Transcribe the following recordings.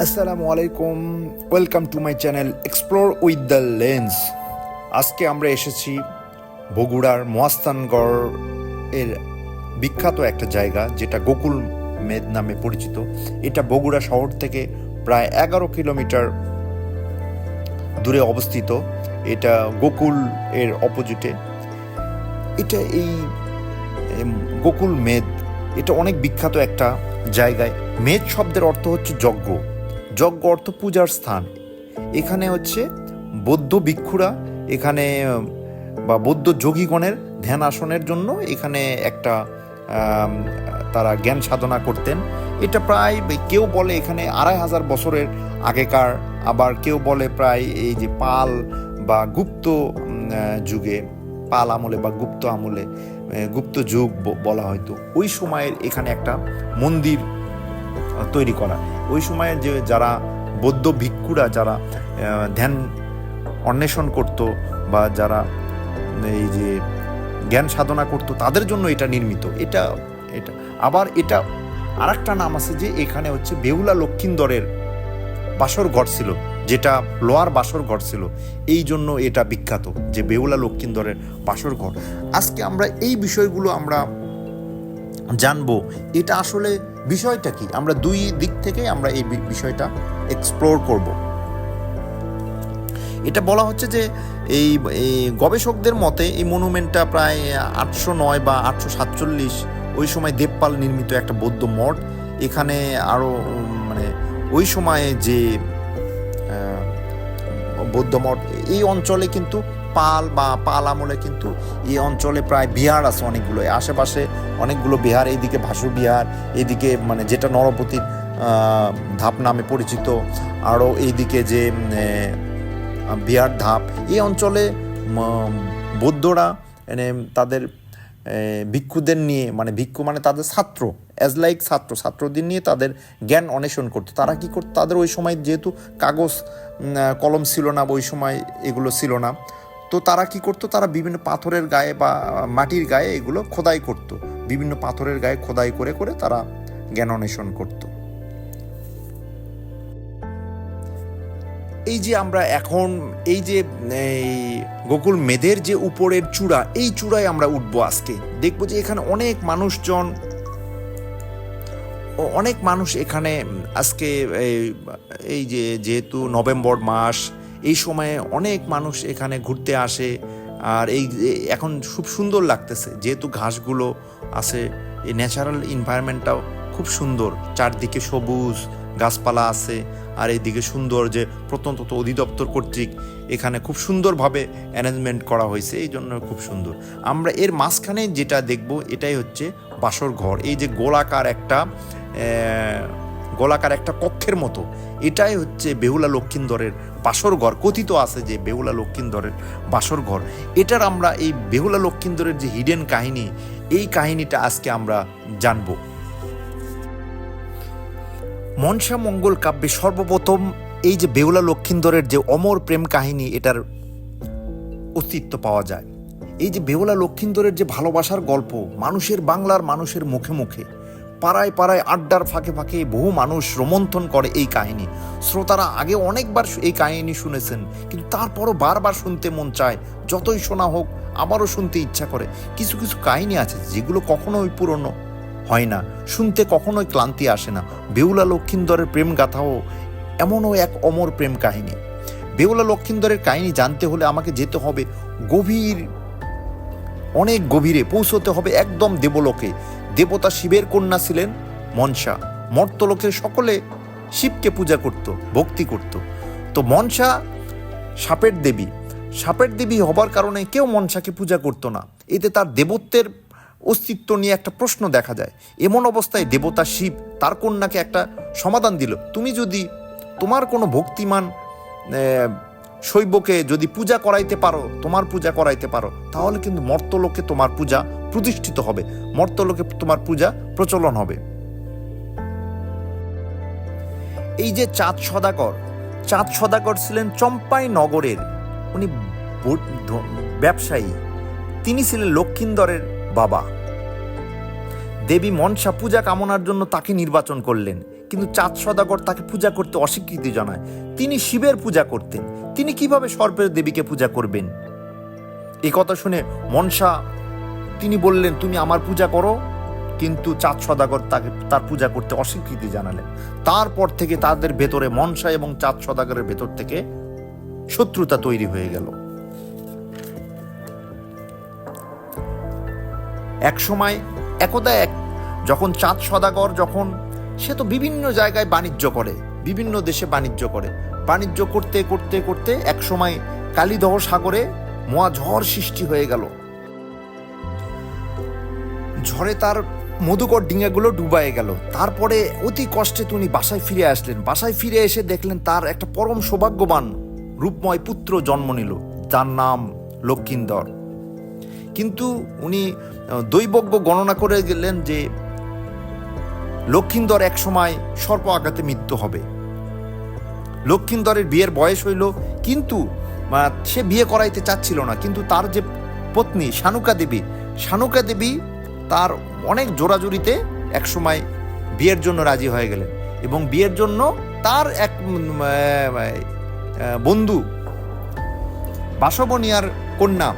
আসসালামু আলাইকুম welcome to my channel explore with the lens আজকে আমরা এসেছি বগুড়ার মোয়াস্তানগড় এর বিখ্যাত একটা জায়গা, যেটা গোকুল মেদ নামে পরিচিত। এটা বগুড়া শহর থেকে প্রায় এগারো কিলোমিটার দূরে অবস্থিত। এটা গোকুল এর অপোজিটে। এটা এই গোকুল মেদ, এটা অনেক বিখ্যাত একটা জায়গায়। মেদ শব্দের অর্থ হচ্ছে যজ্ঞ। যজ্ঞ অর্থ পূজার স্থান। এখানে হচ্ছে বৌদ্ধ ভিক্ষুরা, এখানে বা বৌদ্ধ যোগীগণের ধ্যান আসনের জন্য এখানে একটা তারা জ্ঞান সাধনা করতেন। এটা প্রায় কেউ বলে এখানে আড়াই হাজার বছরের আগেকার, আবার কেউ বলে প্রায় এই যে পাল বা গুপ্ত যুগে, পাল আমলে বা গুপ্ত আমলে গুপ্ত যুগ বলা হয়তো। ওই সময়ের এখানে একটা মন্দির তৈরি করা। ওই সময়ে যে যারা বৌদ্ধ ভিক্ষুরা যারা ধ্যান অন্বেষণ করত বা যারা এই যে জ্ঞান সাধনা করত, তাদের জন্য এটা নির্মিত। এটা এটা, আবার এটা আরেকটা নাম আছে যে এখানে হচ্ছে বেহুলা লক্ষিন্দরের বাসর ঘর ছিল, যেটা লোয়ার বাসর ঘর ছিল। এই জন্য এটা বিখ্যাত, যে বেহুলা লক্ষিন্দরের বাসর ঘর। আজকে আমরা এই বিষয়গুলো আমরা জানব, এটা আসলে বিষয়টা কি? আমরা দুই দিক থেকে আমরা এই বিষয়টা এক্সপ্লোর করব। এটা বলা হচ্ছে যে এই গবেষকদের মতে এই মনুমেন্টটা প্রায় আটশো নয় বা আটশো সাতচল্লিশ, ওই সময় দেবপাল নির্মিত একটা বৌদ্ধ মঠ। এখানে আরও মানে ওই সময়ে যে বৌদ্ধ মঠ, এই অঞ্চলে কিন্তু পাল বা পাল আমলে কিন্তু এই অঞ্চলে প্রায় বিহার আছে অনেকগুলো আশেপাশে অনেকগুলো বিহার, এইদিকে ভাসু বিহার, এইদিকে মানে যেটা নরপতির ধাপ নামে পরিচিত, আরও এইদিকে যে বিহার ধাপ, এই অঞ্চলে বৌদ্ধরা মানে তাদের ভিক্ষুদের নিয়ে মানে ভিক্ষু মানে তাদের ছাত্র অ্যাজ লাইক ছাত্র, ছাত্রদের নিয়ে তাদের জ্ঞান অন্বেষণ করতো। তারা কি করতো? তাদের ওই সময় যেহেতু কাগজ কলম ছিল না ওই সময় এগুলো ছিল না তো তারা কি করতো? তারা বিভিন্ন পাথরের গায়ে বা মাটির গায়ে এগুলো খোদাই করতো। বিভিন্ন পাথরের গায়ে খোদাই করে করে তারা জ্ঞান অন্বেষণ করতো। এই যে আমরা এখন, এই যে, এই গোকুল মেদের যে উপরের চূড়া, এই চূড়ায় আমরা উঠবো আজকে। দেখব যে এখানে অনেক মানুষজন অনেক মানুষ এখানে, আজকে এই- এই যে যেহেতু নভেম্বর মাস এই সময়ে অনেক মানুষ এখানে ঘুরতে আসে, আর এই এখন খুব সুন্দর লাগতেছে। যেহেতু ঘাসগুলো আছে, এই ন্যাচারাল এনভায়রনমেন্টটাও খুব সুন্দর। চারদিকে সবুজ গাছপালা আছে, আর এইদিকে সুন্দর যে প্রত্যন্ত অধিদপ্তর কর্তৃক এখানে খুব সুন্দরভাবে অ্যারেঞ্জমেন্ট করা হয়েছে, এই জন্য খুব সুন্দর। আমরা এর মাঝখানে যেটা দেখব, এটাই হচ্ছে বাসর ঘর। এই যে গোলাকার একটা গোলাকার একটা কক্ষের মতো। এটাই হচ্ছে বেহুলা লক্ষিন্দরের বাসর ঘর। কথিত আছে যে বেহুলা লক্ষিন্দরের বাসর ঘর। এটার আমরা এই বেহুলা লক্ষিন্দরের যে হিডেন কাহিনী, এই কাহিনীটা আজকে আমরা জানব। মনসা মঙ্গল কাব্যে সর্বপ্রথম এই যে বেহুলা লক্ষিন্দরের যে অমর প্রেম কাহিনী, এটার অস্তিত্ব পাওয়া যায়। এই যে বেহুলা লক্ষিন্দরের যে ভালোবাসার গল্প, মানুষের বাংলার মানুষের মুখে মুখে পাড়ায় পাড়ায় আড্ডার ফাঁকে ফাঁকে বহু মানুষ রোমন্থন করে এই কাহিনী। শ্রোতারা আগে অনেকবার এই কাহিনী শুনেছেন, কিন্তু তারপরও বারবার শুনতে মন চায়, যতই শোনা হোক, আবারও শুনতে ইচ্ছা করে। কিছু কিছু কাহিনী আছে যেগুলো কখনোই পুরনো হয় না, শুনতে কখনোই ক্লান্তি আসে না। বেহুলা লক্ষিন্দরের প্রেম গাথাও এমনও এক অমর প্রেম কাহিনী। বেহুলা লক্ষিন্দরের কাহিনী জানতে হলে আমাকে যেতে হবে গভীর, অনেক গভীরে, পৌঁছতে হবে একদম দেবলোকে। দেবতা শিবের কন্যা ছিলেন মনসা। মর্তলোকে সকলে শিবকে পূজা করত, ভক্তি করত। তো মনসা সাপের দেবী। সাপের দেবী হবার কারণে কেউ মনসাকে পূজা করতো না। এতে তার দেবত্বের অস্তিত্ব নিয়ে একটা প্রশ্ন দেখা যায়। এমন অবস্থায় দেবতা শিব তার কন্যাকে একটা সমাধান দিল। তুমি যদি তোমার কোনো ভক্তিমান শৈবকে যদি পূজা করাইতে পারো, তোমার পূজা করাইতে পারো, তাহলে কিন্তু মর্তলোকে তোমার পূজা প্রতিষ্ঠিত হবে। মর্তলোকে তোমার পূজা প্রচলন হবে। এই যে চাঁদ সদাগর চাঁদ সদাগর ছিলেন চম্পাই নগরের। উনি ব্যবসায়ী। তিনি ছিলেন লক্ষিন্দরের বাবা। দেবী মনসা পূজা কামনার জন্য তাকে নির্বাচন করলেন। কিন্তু চাঁদ সদাগর তাকে পূজা করতে অস্বীকৃতি জানায়। তিনি শিবের পূজা করতেন। তিনি কীভাবে সর্পের দেবীকে পূজা করবেন? এই কথা শুনে মনসা তিনি বললেন, তুমি আমার পূজা করো। কিন্তু চাঁদ সদাগর তাকে, তার পূজা করতে অস্বীকৃতি জানালেন। তারপর থেকে তাদের ভেতরে মনসা এবং চাঁদ সদাগরের ভেতর থেকে শত্রুতা তৈরি হয়ে গেল। এক সময় একদা এক, যখন চাঁদ সদাগর, যখন সে তো বিভিন্ন জায়গায় বাণিজ্য করে, বিভিন্ন দেশে বাণিজ্য করে, বাণিজ্য করতে করতে করতে এক সময় কালীদহ সাগরে মহা ঝড় সৃষ্টি হয়ে গেল। ঝড়ে তার মধুকর ডিঙাগুলো ডুবায়ে গেল। তারপরে অতি কষ্টে তিনি বাসায় ফিরে আসলেন। বাসায় ফিরে এসে দেখলেন তার একটা পরম সৌভাগ্যবান রূপময় পুত্র জন্ম নিল, যার নাম লক্ষিন্দর। কিন্তু উনি দৈবজ্ঞ গণনা করে গেলেন যে লক্ষিন্দর এক সময় সর্প আঘাতে মৃত্যু হবে। লক্ষিন্দরের বিয়ের বয়স হইল, কিন্তু সে বিয়ে করাইতে চাচ্ছিল না। কিন্তু তার যে পত্নী শানুকা দেবী শানুকা দেবী তার অনেক জোরাজুরিতে এক সময় বিয়ের জন্য রাজি হয়ে গেলেন এবং বিয়ের জন্য তার এক বন্ধু বাসবনিয়ার কন্যা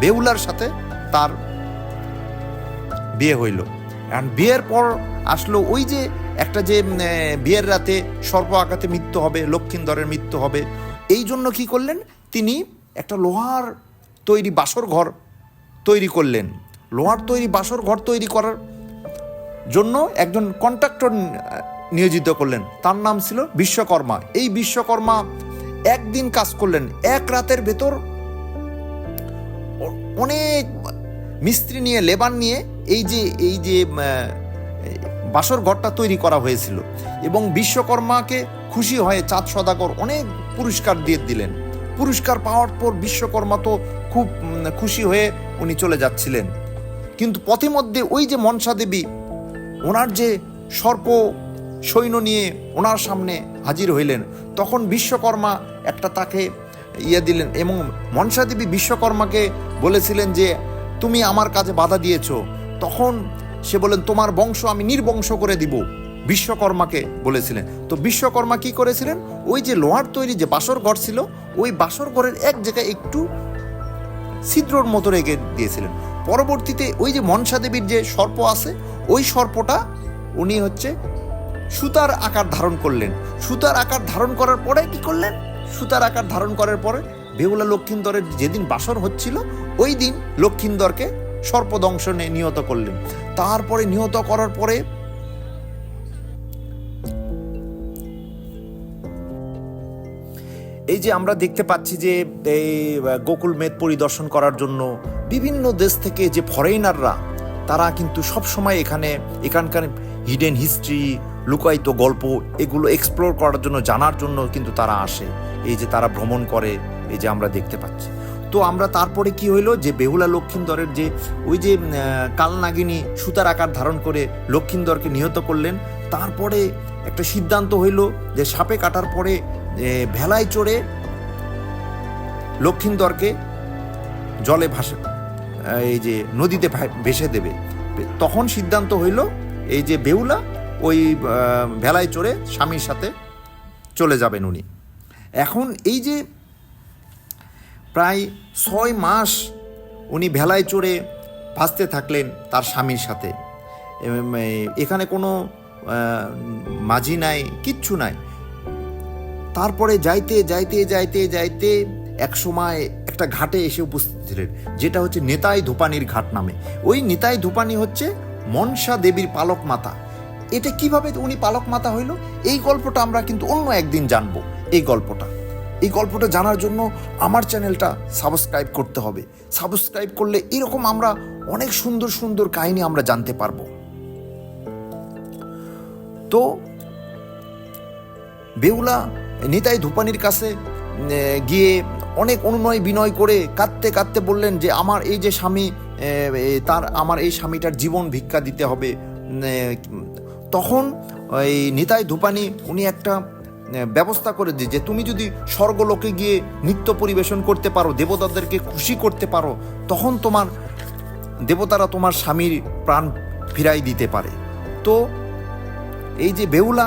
বেউলার সাথে তার বিয়ে হইল। এখন বিয়ের পর আসলো ওই যে একটা যে বিয়ের রাতে সর্প আঘাতে মৃত্যু হবে, লক্ষিন্দরের মৃত্যু হবে, এই জন্য কি করলেন? তিনি একটা লোহার তৈরি বাসর ঘর তৈরি করলেন। লোহার তৈরি, বাসর ঘর তৈরি করার জন্য একজন কন্ট্রাক্টর নিয়োজিত করলেন। তার নাম ছিল বিশ্বকর্মা। এই বিশ্বকর্মা একদিন কাজ করলেন। এক রাতের ভেতর অনেক মিস্ত্রি নিয়ে, লেবার নিয়ে এই যে এই যে বাসর ঘরটা তৈরি করা হয়েছিল এবং বিশ্বকর্মাকে খুশি হয়ে চাঁদ সদাগর অনেক পুরস্কার দিয়ে দিলেন। পুরস্কার পাওয়ার পর বিশ্বকর্মা তো খুব খুশি হয়ে উনি চলে যাচ্ছিলেন। কিন্তু পথে মধ্যে ওই যে মনসা দেবী, ওনার যে সর্প সৈন্য নিয়ে ওনার সামনে হাজির হইলেন, তখন বিশ্বকর্মা একটা তাকে ইয়ে দিলেন এবং মনসা দেবী বিশ্বকর্মাকে বলেছিলেন যে, তুমি আমার কাজে বাধা দিয়েছ। তখন সে বলেন, তোমার বংশ আমি নির্বংশ করে দিব। বিশ্বকর্মাকে বলেছিলেন। তো বিশ্বকর্মা কি করেছিলেন? ওই যে লোহার তৈরি যে বাসর ঘর ছিল, ওই বাসর ঘরের এক জায়গায় একটু ছিদ্রর মতো রেখে দিয়েছিলেন। পরবর্তীতে ওই যে মনসা দেবীর যে সর্প আছে, ওই সর্পটা উনি হচ্ছে সুতার আকার ধারণ করলেন। সুতার আকার ধারণ করার পরে কি করলেন? সুতার আকার ধারণ করার পরে বেহুলা লক্ষিন্দরের যেদিন বাসর হচ্ছিল, ওই দিন লক্ষিন্দরকে সর্পদংশনে নিহত করলেন। তারপরে নিহত করার পরে এই যে আমরা দেখতে পাচ্ছি যে এই গোকুল মেদ পরিদর্শন করার জন্য বিভিন্ন দেশ থেকে যে ফরেনাররা তারা কিন্তু সব সময় এখানে এখানকার হিডেন হিস্ট্রি লুকায়িত গল্প এগুলো এক্সপ্লোর করার জন্য, জানার জন্য কিন্তু তারা আসে। এই যে তারা ভ্রমণ করে, এই যে আমরা দেখতে পাচ্ছি। তো আমরা তারপরে কি হইল যে বেহুলা লক্ষিন্দরের যে ওই যে কালনাগিনী সুতার আকার ধারণ করে লক্ষিন্দরকে নিহত করলেন, তারপরে একটা সিদ্ধান্ত হইল যে সাপে কাটার পরে ভেলায় চড়ে লক্ষিন্দরকে জলে ভাসে এই যে নদীতে ভেসে দেবে। তখন সিদ্ধান্ত হইল এই যে বেউলা ওই ভেলায় চড়ে স্বামীর সাথে চলে যাবেন উনি। এখন এই যে প্রায় ছয় মাস উনি ভেলায় চড়ে ভাসতে থাকলেন তার স্বামীর সাথে। এখানে কোনো মাঝি নাই, কিচ্ছু নাই। তারপরে যাইতে যাইতে যাইতে যাইতে এক সময় একটা ঘাটে এসে উপস্থিত ছিলেন, যেটা হচ্ছে নেতাই ধোপানির ঘাট নামে। ওই নেতাই ধোপানি হচ্ছে মনসা দেবীর পালক মাতা। এটা কীভাবে উনি পালক মাতা হইল? এই গল্পটা আমরা কিন্তু অন্য একদিন জানব, এই গল্পটা। এই গল্পটা জানার জন্য আমার চ্যানেলটা সাবস্ক্রাইব করতে হবে। সাবস্ক্রাইব করলে এরকম আমরা অনেক সুন্দর সুন্দর কাহিনী আমরা জানতে পারব। তো, বেউলা নিতাই ধূপানির কাছে গিয়ে অনেক অনুনয় বিনয় করে কাঁদতে কাঁদতে বললেন যে, আমার এই যে স্বামী তার, আমার এই স্বামীটার জীবন ভিক্ষা দিতে হবে। তখন এই নিতাই ধূপানি উনি একটা ব্যবস্থা করে যে যে, তুমি যদি স্বর্গলোকে গিয়ে নৃত্য পরিবেশন করতে পারো, দেবতাদেরকে খুশি করতে পারো, তখন তোমার, দেবতারা তোমার স্বামীর প্রাণ ফিরাই দিতে পারে। তো এই যে বেহুলা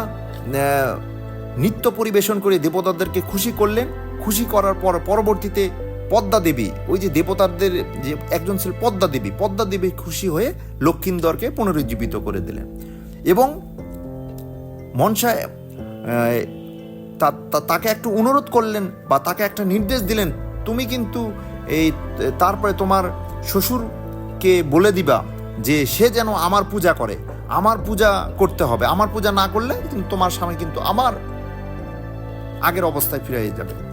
নৃত্য পরিবেশন করে দেবতাদেরকে খুশি করলেন খুশি করার পর পরবর্তীতে পদ্মা দেবী, ওই যে দেবতাদের যে একজন ছিল পদ্মা দেবী পদ্মা দেবী খুশি হয়ে লক্ষিন্দরকে পুনরুজ্জীবিত করে দিলেন। এবং মনসা তাকে একটু অনুরোধ করলেন বা তাকে একটা নির্দেশ দিলেন, তুমি কিন্তু এই, তারপরে তোমার শ্বশুরকে বলে দিবা যে সে যেন আমার পূজা করে। আমার পূজা করতে হবে। আমার পূজা না করলে কিন্তু তোমার স্বামী কিন্তু আমার আগের অবস্থায় ফিরে যাবে।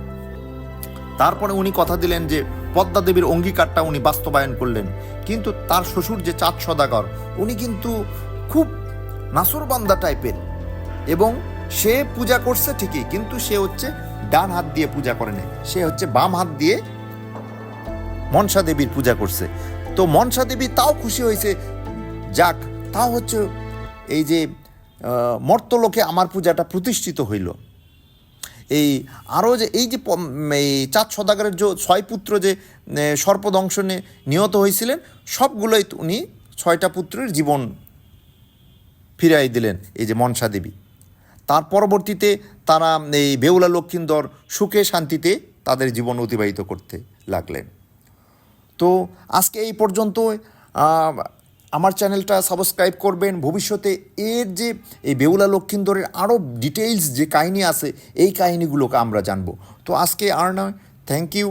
তারপরে উনি কথা দিলেন যে পদ্মা দেবীর অঙ্গীকারটা উনি বাস্তবায়ন করলেন। কিন্তু তার শ্বশুর যে চাঁদ সদাগর, উনি কিন্তু খুব নাসরবান্দা টাইপের। এবং সে পূজা করছে ঠিকই, কিন্তু সে হচ্ছে ডান হাত দিয়ে পূজা করে নেই। সে হচ্ছে বাম হাত দিয়ে মনসা দেবীর পূজা করছে। তো মনসা দেবী তাও খুশি হয়েছে, যাক, তাও হচ্ছে এই যে মর্তলোকে আমার পূজাটা প্রতিষ্ঠিত হইল। এই আরও যে এই যে এই চাঁদ সদাগরের যে ছয় পুত্র যে সর্পদংশনে নিহত হয়েছিলেন, সবগুলোই উনি ছয়টা পুত্রের জীবন ফিরাই দিলেন, এই যে মনসা দেবী। তার পরবর্তীতে তারা এই বেউলা লক্ষিন্দর সুখে শান্তিতে তাদের জীবন অতিবাহিত করতে লাগলেন। তো আজকে এই পর্যন্ত আমার চ্যানেলটা সাবস্ক্রাইব করবেন। ভবিষ্যতে এর যে এই বেউলা লক্ষিন্দরের আরও ডিটেইলস যে কাহিনী আছে, এই কাহিনীগুলোকে আমরা জানব। তো আজকে আর নয় থ্যাংক ইউ